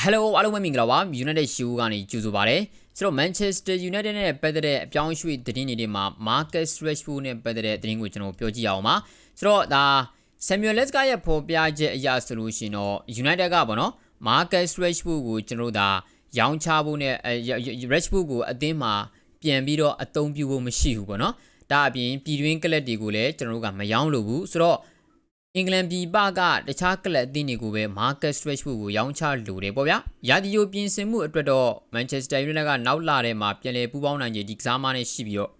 Hello အားလုံးပဲမင်္ဂလာပါ United Show ကနေကြိုဆိုပါရစေဆိုတော့ Manchester United နဲ့ပတ်သက်တဲ့အပြောင်းအရွှေ့သတင်းတွေမှာ Marcus Rashford နဲ့ပတ်သက်တဲ့သတင်းကိုကျွန်တော်ပြောကြည့်အောင်ပါဆိုတော့ဒါ Samuel Leska ရဲ့ဖော်ပြချက်အရဆိုလို့ရှိရင်တော့ United ကပေါ့နော် Marcus Rashford ကိုကျွန်တော်တို့ဒါရောင်းချဖို့နဲ့အဲ Rashford ကိုအသင်းမှာပြန်ပြီးတော့အသုံးပြုဖို့မရှိဘူးပေါ့နော်ဒါအပြင်ပြည်တွင်းကလပ်တွေကိုလည်းကျွန်တော်တို့ကမရောင်းလို့ဘူးဆိုတော့ အင်္ဂလန်ပြည်ပကတခြားကလပ်အသင်းတွေကိုပဲ Marcus Rashford ကိုရောင်းချလိုတယ်ပေါ့ဗျာ။ရာဒီယိုပြင်ဆင်မှုအတွက်တော့ Manchester United ကနောက်လာတဲ့မှာပြန်လည်ပူးပေါင်းနိုင်ကြဒီကစားမနဲ့ရှိပြီးတော့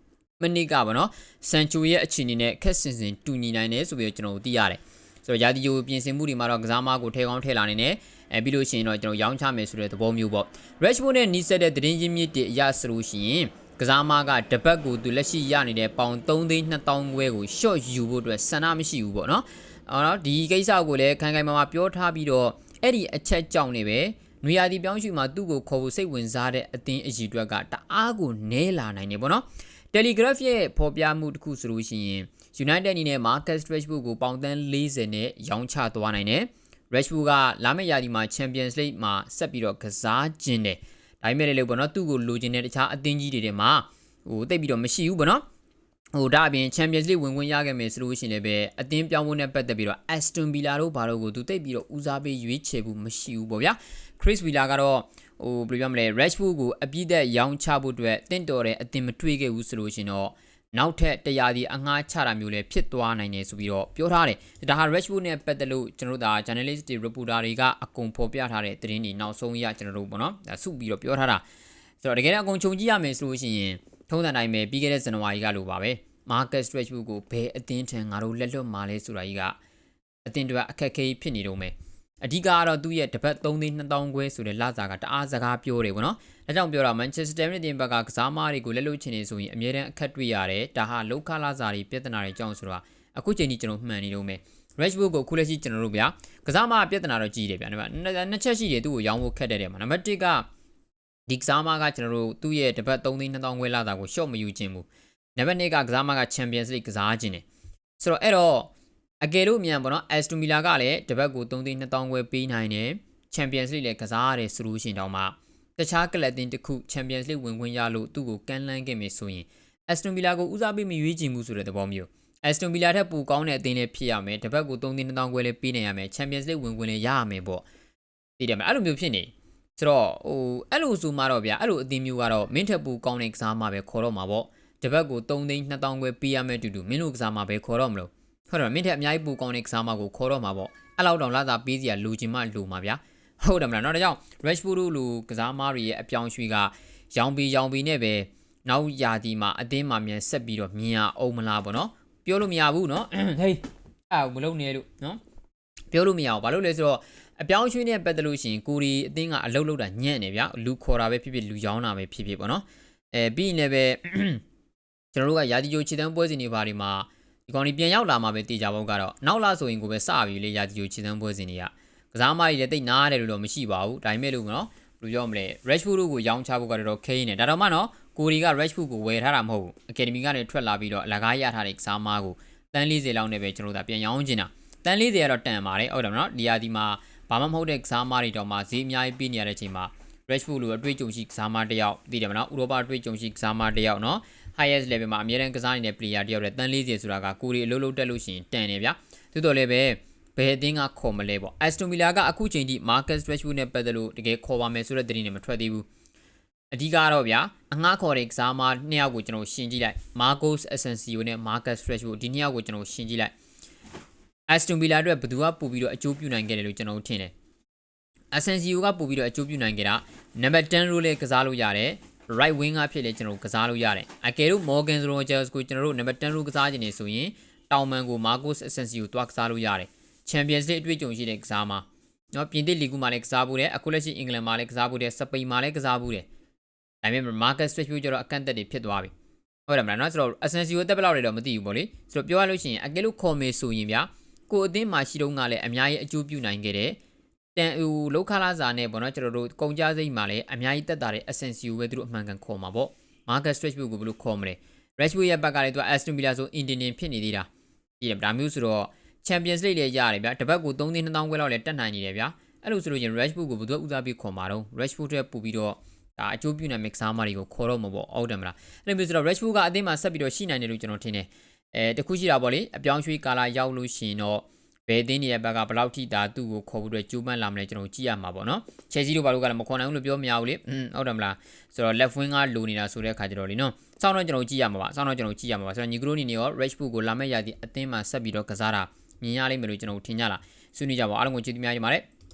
မနစ်ကပေါ့နော်။ဆန်ချိုရဲ့အခြေအနေနဲ့ခက်စင်စင်တူညီနိုင်တယ်ဆိုပြီးတော့ကျွန်တော်တို့သိရတယ်။ဆိုတော့ရာဒီယိုပြင်ဆင်မှုတွေမှာတော့ကစားမကိုထဲကောင်းထဲလာနေတယ်။အဲပြီးလို့ရှိရင်တော့ကျွန်တော်ရောင်းချမယ်ဆိုတဲ့သဘောမျိုးပေါ့။ Rashford နဲ့နီးစပ်တဲ့သတင်းရင်းမြစ်တွေအရဆိုလို့ရှိရင်ကစားမကတပတ်ကိုသူလက်ရှိရနေတဲ့ပေါင်3သိန်း2000ခွဲကို short ယူဖို့အတွက်ဆန္ဒမရှိဘူးပေါ့နော်။ အော်နော်ဒီကိစ္စကိုလည်းခိုင်ခိုင်မာမာပြောထားပြီးတော့အဲ့ဒီအချက်ကြောင့်နေပဲနွေရာသီပြောင်းရွှေ့မှာသူ့ကိုခေါ်ဖို့စိတ်ဝင်စားတဲ့အသင်းအကြီးအတွက်ကတအားကိုနဲလာနိုင်နေပေါ့နော် Telegraph ရဲ့ဖော်ပြမှုတစ်ခုဆိုလို့ရှိရင် United အနေနဲ့ Marcus Rashford ကိုပေါင်သန်း40နဲ့ရောင်းချသွားနိုင်တယ် Rashford ကလာမယ့်ရာသီမှာ Champions League မှာဆက်ပြီးတော့ကစားခြင်းတယ်ဒါပေမဲ့လည်းပေါ့နော်သူ့ကိုလိုချင်တဲ့တခြားအသင်းကြီးတွေထဲမှာဟိုတိတ်ပြီးတော့မရှိဘူးပေါ့နော် ဟိုဒါအပြင် Champions League ဝင်ဝင်ရခဲ့မယ်ဆိုလို့ရှိရင်လည်းပဲအသင်းပြောင်းဖို့နဲ့ပတ်သက်ပြီးတော့ Aston Villa တို့ဘာလို့ကိုသူတိတ်ပြီးတော့ဦးစားပေးရွေးချယ်ဖို့မရှိဘူးပေါ့ဗျာ Chris Villa ကတော့ဟိုဘယ်လိုပြောမလဲ Rashford ကိုအပြည့်သက်ရောင်းချဖို့အတွက်တင့်တော်တဲ့အသင်းမတွေ့ခဲ့ဘူးဆိုလို့ရှိရင်တော့နောက်ထပ်တရားဒီအငှားချတာမျိုးလည်းဖြစ်သွားနိုင်တယ်ဆိုပြီးတော့ပြောထားတယ်ဒါဟာ Rashford နဲ့ပတ်သက်လို့ကျွန်တော်တို့ဒါ journalist တွေ reporter တွေကအကုန်ဖော်ပြထားတဲ့သတင်းတွေနောက်ဆုံးရကျွန်တော်တို့ပေါ့နော်ဒါစုပြီးတော့ပြောထားတာဆိုတော့တကယ်တော့အကုန်ခြုံကြည့်ရမယ်ဆိုလို့ရှိရင် ထုံးစံတိုင်းပဲပြီးခဲ့တဲ့ဇန်နဝါရီကလိုပါပဲ Marcus Rashford ကိုဘယ်အသင်းထံငါတို့လက်လွတ်မှာလဲဆိုတာကြီးကအသင်းတွေအခက်အခဲဖြစ်နေတော့မယ်အဓိကကတော့သူ့ရဲ့တပတ်3သိန်း2000ခွဲဆိုတဲ့လစာကတအားစကားပြောတယ်ဗောနော်။ဒါကြောင့်ပြောတာ Manchester United ဘက်ကကစားမတွေကိုလက်လွတ်ချင်နေဆိုရင်အမြဲတမ်းအခက်တွေ့ရတယ်။ဒါဟာလောက်ခလာစာတွေပြဿနာတွေကြောင့်ဆိုတာအခုချိန်ကြီးကျွန်တော်မှန်နေတော့မယ်။ Rashford ကိုခုလက်ရှိကျွန်တော်တို့ဗျာကစားမပြဿနာတော့ကြီးတယ်ဗျာ။နှစ်ချက်ရှိတယ်သူ့ကိုရောင်းဖို့ခက်တယ်တဲ့မှာ။နံပါတ်1က ဒီကစားမကကျွန်တော်တို့သူ့ရဲ့တပတ်3သိန်း2000ခွဲလစာကို short မယူခြင်းဘူး။နံပါတ်2ကကစားမက Champions League ကစားခြင်းတယ်။ဆိုတော့အဲ့တော့အကယ်လို့မြန်ပေါ့နော် Aston Villa ကလည်းတပတ်ကို3သိန်း2000ခွဲပေးနိုင်တယ် Champions League လည်းကစားရတယ်ဆိုလို့ရှိရင်တောင်မှတခြားကလပ်တင်တစ်ခု Champions League ဝင်ခွင့်ရလို့သူ့ကိုကမ်းလှမ်းခဲ့မယ်ဆိုရင် Aston Villa ကိုဦးစားပေးမရွေးချယ်မှုဆိုတဲ့သဘောမျိုး Aston Villa ထက်ပိုကောင်းတဲ့အသင်းလည်းဖြစ်ရမယ်တပတ်ကို3သိန်း2000ခွဲလည်းပေးနိုင်ရမယ် Champions League ဝင်ခွင့်လည်းရရမယ်ပေါ့သိတယ်မလားအဲ့လိုမျိုးဖြစ်နေ ဆိုတော့ဟိုအဲ့လိုဆိုမှတော့ဗျာအဲ့လိုအတင်းမျိုးကတော့မင်းထက်ပူကောင်းတဲ့ကစားမှပဲခေါ်တော့မှာပေါ့တပတ်ကို3သိန်း2000ခွဲပေးရမယ်တူတူမင်းတို့ကစားမှပဲခေါ်တော့မလို့ဟုတ်တယ်မင်းထက်အများကြီးပူကောင်းတဲ့ကစားမှကိုခေါ်တော့မှာပေါ့အဲ့လောက်တောင်လာတာပေးစီရလူချင်းမှလူမှာဗျာဟုတ်တယ်မလားနောက်တစ်ကြောင် Rashford လူကစားမားတွေရဲ့အပြောင်းရွှေ့ကရောင်ပီရောင်ပီနဲ့ပဲနောက်ရာသီမှာအသင်းမှာမြန်ဆက်ပြီးတော့မြင်ရအောင်မလားပေါ့နော်ပြောလို့မရဘူးနော်ဟေးအဲ့မလုံနေလို့နော်ပြောလို့မရအောင်ဘာလို့လဲဆိုတော့ အပြောင်းရွှေ့နဲ့ပတ်သက်လို့ရှိရင်ကိုရီအသင်းကအလုပ်လုပ်တာညံ့နေဗျာလူခေါ်တာပဲဖြစ်ဖြစ်လူရောင်းတာပဲဖြစ်ဖြစ်ပေါ့နော်အဲပြီးရင်လည်းပဲကျွန်တော်တို့ကယာတီဂျိုခြေတန်းပွဲစဉ်တွေဘာတွေမှာဒီကောင်ကြီးပြန်ရောက်လာမှပဲတေချာဘုတ်ကတော့နောက်လာဆိုရင်ကိုပဲစပြီလေယာတီဂျိုခြေတန်းပွဲစဉ်တွေကကစားမကြီးလည်းတိတ်နားတယ်လို့တော့မရှိပါဘူးဒါပေမဲ့လို့နော်ဘယ်လိုပြောမလဲ Rashford တို့ကိုရောင်းချဖို့ကတော့ခင်းနေဒါတော့မှနော်ကိုရီက Rashford ကိုဝယ်ထားတာမဟုတ်ဘူး Academy ကနေထွက်လာပြီးတော့အလကားရထားတဲ့ကစားမကိုတန်း40လောက်နဲ့ပဲကျွန်တော်တို့ပြန်ရောင်းချင်တာတန်း40ကတော့တန်ပါတယ်ဟုတ်တယ်မနော်ဒီယာဒီမှာ ဘာမှမဟုတ်တဲ့ကစားမတွေတော့မှဈေးအများကြီးပေးနေရတဲ့အချိန်မှာ Rashford လိုအတွေ့အကြုံရှိကစားမတစ်ယောက်သိတယ်မနော်ဥရောပအတွေ့အကြုံရှိကစားမတစ်ယောက်နော် highest level မှာအများတန်းကစားနေတဲ့ player တယောက်တဲ့တန်း40ဆိုတာကကိုရီအလုံးလုံးတက်လို့ရှိရင်တန်တယ်ဗျာသို့တော်လည်းပဲဘယ်အသင်းကခေါ်မလဲပေါ့ Aston Villa ကအခုချိန်ထိ Marcus Rashford နဲ့ပတ်သက်လို့တကယ်ခေါ်ပါမယ်ဆိုတဲ့သတင်းတွေမထွက်သေးဘူးအဓိကတော့ဗျာအငှားခေါ်တဲ့ကစားမနှစ်ယောက်ကိုကျွန်တော်ရှင်းကြည့်လိုက် Marcos Asensio နဲ့ Marcus Rashford ဒီနှစ်ယောက်ကိုကျွန်တော်ရှင်းကြည့်လိုက် Aston Villa အတွက်ဘယ်သူကပို့ပြီးတော့အကျိုးပြုနိုင်ခဲ့တယ်လို့ကျွန်တော်ထင်တယ် Asensio ကပို့ပြီးတော့အကျိုးပြုနိုင်ခဲ့တာ number 10 role လေးကစားလို့ရတယ် right wing ကဖြစ်လေကျွန်တော်ကစားလို့ရတယ်အကယ်လို့ Morgan Rogers ကိုကျွန်တော်တို့ number 10 role ကစားခြင်းနေဆိုရင်တောင်မန်ကို Marcos Asensio တွားကစားလို့ရတယ် Champions League အတွေ့အကြုံရှိတဲ့ကစားမှာနော်ပြင်သစ်လီဂူမှာလည်းကစားဖို့တယ်အခုလက်ရှိအင်္ဂလန်မှာလည်းကစားဖို့တယ်စပိန်မှာလည်းကစားဖို့တယ်ဒါပေမဲ့ Marcus Rashford ကျတော့အကန့်အသတ်တွေဖြစ်သွားပြီဟုတ်တယ်မလားနော်ဆိုတော့ Asensio တက်ဘယ်လောက်လဲတော့မသိဘူးပေါ့လေဆိုတော့ပြောရလို့ရှိရင်အကယ်လို့ခေါ်မေဆိုရင်ဗျာ ကိုအသင်းမှာရှိတော့ကလည်းအများကြီးအကျိုးပြုနိုင်ခဲ့တယ်တန်ဟိုလောက်ခလာစာနဲ့ပေါ့နော်ကျွန်တော်တို့ကုန်ကြစိတ်မှာလည်းအများကြီးတက်တာတဲ့ Asensio ပဲသူတို့အမှန်ကန်ခေါ်မှာပေါ့ Marcus Rashford ကိုဘယ်လိုခေါ်မလဲ Rashford ရဲ့ဘက်ကလည်းသူက Aston Villa ဆို Indian ဖြစ်နေသေးတာကြည့်တယ်ဒါမျိုးဆိုတော့ Champions League လည်းရတယ်ဗျာတပတ်ကို3သိန်း2000ခွဲလောက်လည်းတက်နိုင်နေတယ်ဗျာအဲ့လိုဆိုလို့ရင် Rashford ကိုဘယ်သူကဦးစားပေးခေါ်မှာတော့ Rashford တဲ့ပို့ပြီးတော့ဒါအကျိုးပြုနိုင်မယ့်ကစားမတွေကိုခေါ်တော့မှာပေါ့ဟုတ်တယ်မလားအဲ့လိုမျိုးဆိုတော့ Rashford ကအသင်းမှာဆက်ပြီးတော့ရှိနိုင်တယ်လို့ကျွန်တော်ထင်တယ် အဲတခုရှိတာပေါ့လေအပြောင်းရွှေ့ကာလာရောက်လို့ရှိရင်တော့ဘယ်အသင်းတွေရဲ့ဘက်ကဘယ်လောက်ထိဒါသူ့ကိုခေါ်ဖို့အတွက်ကြိုးပမ်းလာမလဲကျွန်တော်ကြည့်ရမှာပေါ့နော် Chelsea တို့ဘာလို့ကလည်းမခေါ်နိုင်ဘူးလို့ပြောမရဘူးလေอืมဟုတ်တယ်မလားဆိုတော့ left wing ကလိုနေတာဆိုတဲ့အခါကျတော့လေနော်စောင်းတော့ကျွန်တော်ကြည့်ရမှာပါစောင်းတော့ကျွန်တော်ကြည့်ရမှာပါဆိုတော့ညီကရိုနီနေရော Rashford ကိုလာမယ့်ရာသီအသင်းမှာဆက်ပြီးတော့ကစားတာမြင်ရလိမ့်မယ်လို့ကျွန်တော်ထင်ကြလားဆွေးနွေးကြပါဦးအားလုံးကိုကျေးဇူးများတင်ပါတယ်